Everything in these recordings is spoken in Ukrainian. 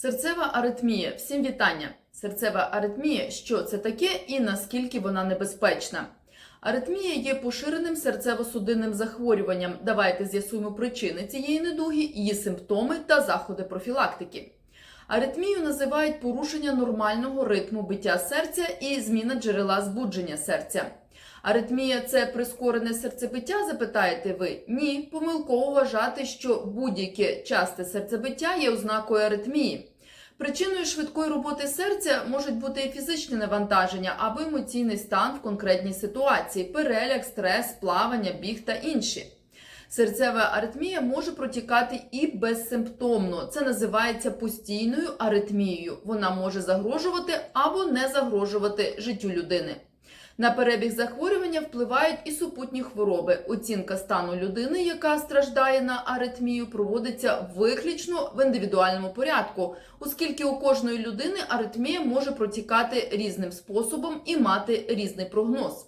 Серцева аритмія. Всім вітання. Серцева аритмія що це таке і наскільки вона небезпечна? Аритмія є поширеним серцево-судинним захворюванням. Давайте з'ясуємо причини цієї недуги, її симптоми та заходи профілактики. Аритмію називають порушення нормального ритму биття серця і зміна джерела збудження серця. Аритмія це прискорене серцебиття, запитаєте ви? Ні, помилково вважати, що будь-яке часте серцебиття є ознакою аритмії. Причиною швидкої роботи серця можуть бути і фізичні навантаження або емоційний стан в конкретній ситуації, переляк, стрес, плавання, біг та інші. Серцева аритмія може протікати і безсимптомно. Це називається постійною аритмією. Вона може загрожувати або не загрожувати життю людини. На перебіг захворювання впливають і супутні хвороби. Оцінка стану людини, яка страждає на аритмію, проводиться виключно в індивідуальному порядку, оскільки у кожної людини аритмія може протікати різним способом і мати різний прогноз.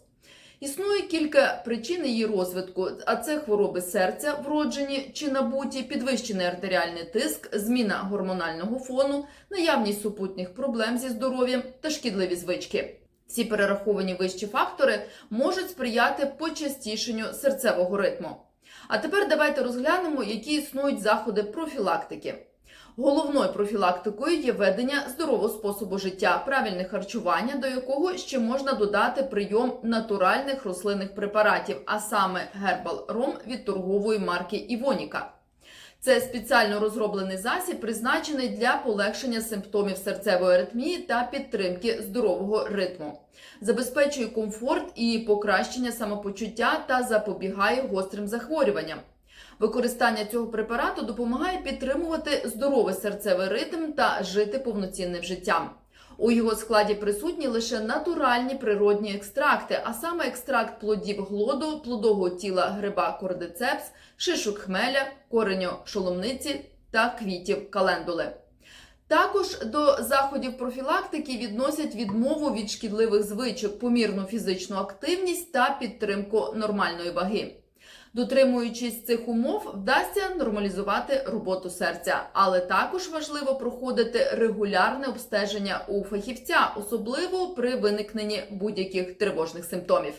Існує кілька причин її розвитку, а це хвороби серця, вроджені чи набуті, підвищений артеріальний тиск, зміна гормонального фону, наявність супутніх проблем зі здоров'ям та шкідливі звички. Всі перераховані вищі фактори можуть сприяти почастішенню серцевого ритму. А тепер давайте розглянемо, які існують заходи профілактики. Головною профілактикою є ведення здорового способу життя, правильне харчування, до якого ще можна додати прийом натуральних рослинних препаратів, а саме Herbal Rom від торгової марки Івоніка. Це спеціально розроблений засіб, призначений для полегшення симптомів серцевої аритмії та підтримки здорового ритму, забезпечує комфорт і покращення самопочуття та запобігає гострим захворюванням. Використання цього препарату допомагає підтримувати здоровий серцевий ритм та жити повноцінним життям. У його складі присутні лише натуральні природні екстракти, а саме екстракт плодів глоду, плодового тіла гриба кордицепс, шишок хмеля, кореню шоломниці та квітів календули. Також до заходів профілактики відносять відмову від шкідливих звичок, помірну фізичну активність та підтримку нормальної ваги. Дотримуючись цих умов, вдасться нормалізувати роботу серця, але також важливо проходити регулярне обстеження у фахівця, особливо при виникненні будь-яких тривожних симптомів.